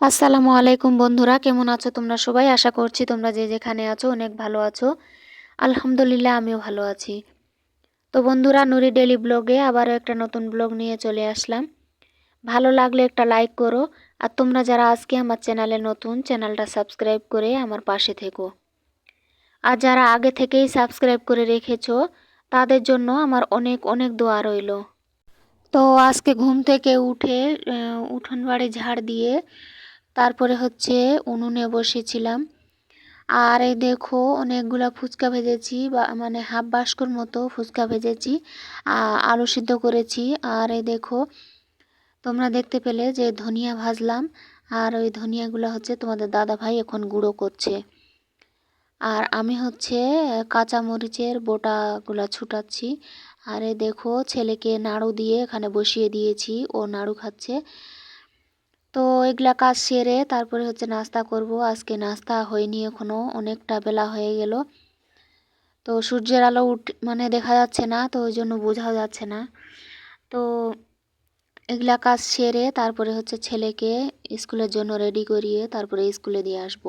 আসসালামু আলাইকুম বন্ধুরা, কেমন আছো তোমরা সবাই? আশা করছি তোমরা যে যেখানে আছো অনেক ভালো আছো। আলহামদুলিল্লাহ, আমিও ভালো আছি। তো বন্ধুরা, নুরি ডেলি ব্লগে আবারও একটা নতুন ব্লগ নিয়ে চলে আসলাম। ভালো লাগলে একটা লাইক করো, আর তোমরা যারা আজকে আমার চ্যানেলে নতুন, চ্যানেলটা সাবস্ক্রাইব করে আমার পাশে থেকো। আর যারা আগে থেকেই সাবস্ক্রাইব করে রেখেছো, তাদের জন্য আমার অনেক অনেক দোয়া রইল। তো আজকে ঘুম থেকে উঠে উঠোন বাড়ি ঝাড় দিয়ে তারপরে হচ্ছে উনুনে বসেছিলাম। আর এই দেখো অনেকগুলা ফুচকা ভেজেছি বা মানে হাফ বাস্কর মতো ফুচকা ভেজেছি আলু সিদ্ধ করেছি। আর এই দেখো তোমরা দেখতে পেলে যে ধনিয়া ভাজলাম, আর ওই ধনিয়াগুলো হচ্ছে তোমাদের দাদা ভাই এখন গুঁড়ো করছে। আর আমি হচ্ছে কাঁচা মরিচের বোটাগুলো ছুটাচ্ছি। আর এই দেখো ছেলেকে নাড়ু দিয়ে এখানে বসিয়ে দিয়েছি, ও নাড়ু খাচ্ছে। তো এগুলা কাজ সেরে তারপরে হচ্ছে নাস্তা করব। আজকে নাস্তা হয়নি এখনও অনেকটা বেলা হয়ে গেল। তো সূর্যের আলো উঠ মানে দেখা যাচ্ছে না, তো ওই জন্য বোঝাও যাচ্ছে না। তো এগুলা কাজ সেরে তারপরে হচ্ছে ছেলেকে স্কুলের জন্য রেডি করিয়ে তারপরে স্কুলে দিয়ে আসব।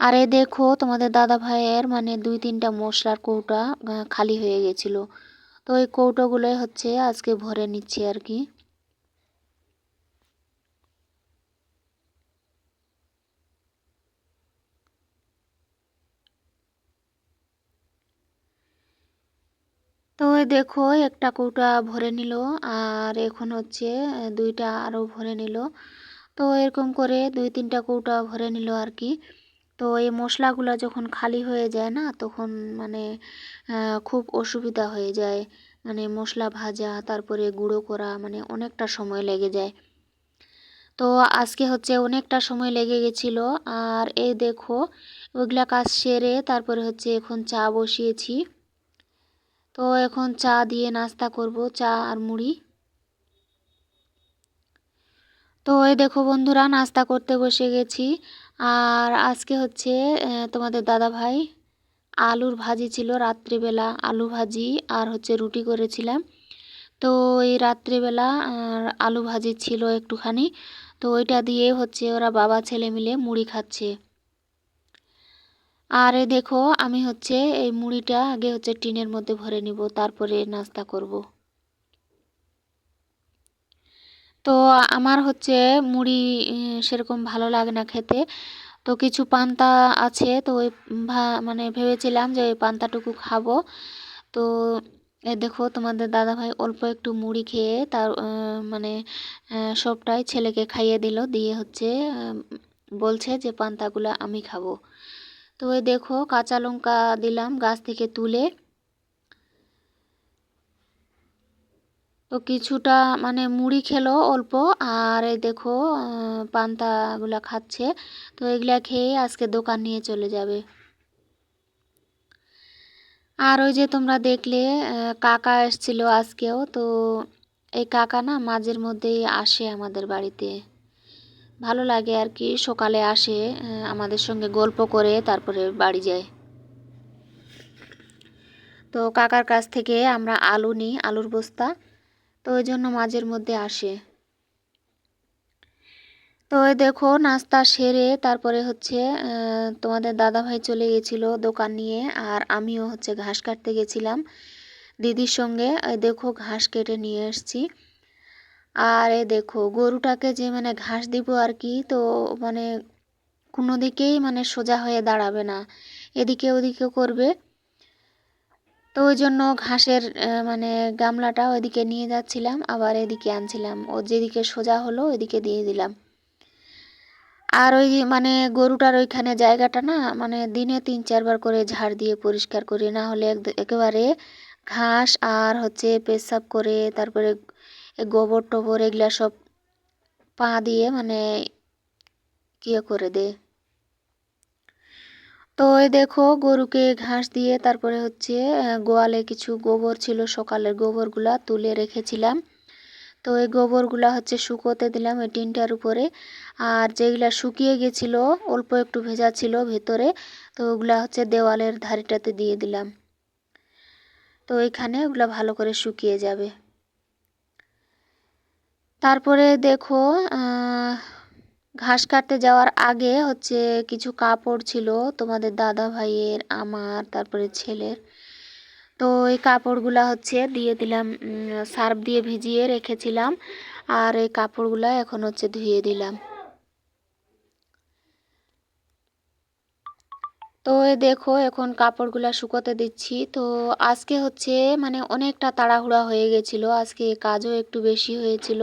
আর এই দেখো, তোমাদের দাদা ভাইয়ের মানে দুই তিনটা মশলার কৌটা খালি হয়ে গেছিল। তো ওই কৌটোগুলোই হচ্ছে আজকে ভরে নিচ্ছি আর কি। তো দেখো, একটা কৌটা ভরে নিল আর এখন হচ্ছে দুইটা আরও ভরে নিল। তো এরকম করে দুই তিনটা কৌটা ভরে নিল আর কি। তো এই মশলাগুলো যখন খালি হয়ে যায় না, তখন মানে খুব অসুবিধা হয়ে যায়। মানে মশলা ভাজা, তারপরে গুঁড়ো করা মানে অনেকটা সময় লেগে যায়। তো আজকে হচ্ছে অনেকটা সময় লেগে গেছিল আর এই দেখো, ওইগুলা কাজ সেরে তারপরে হচ্ছে এখন চা বসিয়েছি। তো এখন চা দিয়ে নাস্তা করব, চা আর মুড়ি। তো এই দেখো বন্ধুরা, নাস্তা করতে বসে গেছি। আর আজকে হচ্ছে তোমাদের দাদা ভাই আলুর ভাজি ছিল রাত্রিবেলা, আলু ভাজি আর হচ্ছে রুটি করেছিলাম। তো এই রাত্রিবেলা আলু ভাজি ছিল একটুখানি। তো ওইটা দিয়ে হচ্ছে ওরা বাবা ছেলে মিলে মুড়ি খাচ্ছে। আর এই দেখো, আমি হচ্ছে এই মুড়িটা আগে হচ্ছে টিনের মধ্যে ভরে নিব, তারপরে নাস্তা করব। তো আমার হচ্ছে মুড়ি সেরকম ভালো লাগে না খেতে। তো কিছু পান্তা আছে, তো ওই মানে ভেবেছিলাম যে ওই পান্তাটুকু খাব। তো দেখো, তোমাদের দাদাভাই অল্প একটু মুড়ি খেয়ে তার মানে সবটাই ছেলেকে খাইয়ে দিল, দিয়ে হচ্ছে বলছে যে পান্তাগুলো আমি খাব। তো ওই দেখো কাঁচা লঙ্কা দিলাম গাছ থেকে তুলে। তো কিছুটা মানে মুড়ি খেলো অল্প, আর এই দেখো পান্তাগুলা খাচ্ছে। তো এগুলা খেয়ে আজকে দোকান নিয়ে চলে যাবে। আর ওই যে তোমরা দেখলে কাকা এসছিল আজকেও। তো এই কাকা না মাঝের মধ্যেই আসে আমাদের বাড়িতে। ভালো লাগে আর কি, সকালে আসে আমাদের সঙ্গে গল্প করে, তারপরে বাড়ি যায়। তো কাকার কাছ থেকে আমরা আলু নিই, আলুর বস্তা, তো ওই জন্য মাঝের মধ্যে আসে। তো দেখো, নাস্তা সেরে তারপরে হচ্ছে তোমাদের দাদা ভাই চলে গেছিল দোকান নিয়ে, আর আমিও হচ্ছে ঘাস কাটতে গেছিলাম। দিদির সঙ্গে দেখো, ঘাস কেটে নিয়ে এসছি আর এ দেখো, গরুটাকে যে মানে ঘাস দিব আর কি, তো মানে কোনো দিকেই মানে সোজা হয়ে দাঁড়াবে না। এদিকে ওদিকে করবে। তো ওই জন্য ঘাসের মানে গামলাটা ওইদিকে নিয়ে যাচ্ছিলাম, আবার এদিকে আনছিলাম। ও যেদিকে সোজা হলো, ওইদিকে দিয়ে দিলাম। আর ওই মানে গরুটার ওইখানে জায়গাটা না মানে দিনে তিন চারবার করে ঝাড় দিয়ে পরিষ্কার করি, না হলে একেবারে ঘাস আর হচ্ছে পেশাব করে, তারপরে গোবর টোবর এগুলা সব পা দিয়ে মানে ইয়ে করে দে। তো ওই দেখো গরুকে ঘাস দিয়ে তারপরে হচ্ছে গোয়ালে কিছু গোবর ছিল, সকালের গোবরগুলা তুলে রেখেছিলাম। তো এই গোবরগুলা হচ্ছে শুকোতে দিলাম ওই টিনটার উপরে। আর যেগুলা শুকিয়ে গেছিল, অল্প একটু ভেজা ছিল ভেতরে, তো ওগুলা হচ্ছে দেওয়ালের ধারিটাতে দিয়ে দিলাম। তো এখানে ওগুলা ভালো করে শুকিয়ে যাবে। তারপরে দেখো ঘাস কাটতে যাওয়ার আগে হচ্ছে কিছু কাপড় ছিল তোমাদের দাদা ভাইয়ের, আমার, তারপরে ছেলের। তো এই কাপড়গুলা হচ্ছে দিয়ে দিলাম সার্ফ দিয়ে ভিজিয়ে রেখেছিলাম, আর এই কাপড়গুলা এখন হচ্ছে ধুয়ে দিলাম। তো দেখো, এখন কাপড়গুলা শুকোতে দিচ্ছি। তো আজকে হচ্ছে মানে অনেকটা তাড়াহুড়া হয়ে গেছিল। আজকে কাজও একটু বেশি হয়েছিল।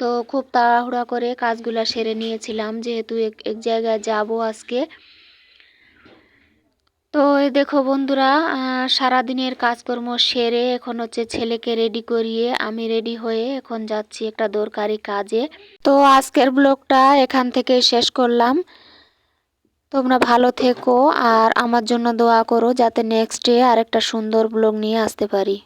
তো খুব তাড়াহুড়া করে কাজগুলা সেরে নিয়েছিলাম, যেহেতু এক এক জায়গায় যাব আজকে। তো দেখো বন্ধুরা সারাদিনের কাজকর্ম সেরে এখন হচ্ছে ছেলেকে রেডি করিয়ে আমি রেডি হয়ে এখন যাচ্ছি একটা দরকারি কাজে। তো আজকের ব্লগটা এখান থেকে শেষ করলাম। তোমরা ভালো থেকো আর আমার জন্য দোয়া করো যাতে নেক্সট ডে আরেকটা সুন্দর ব্লগ নিয়ে আসতে পারি।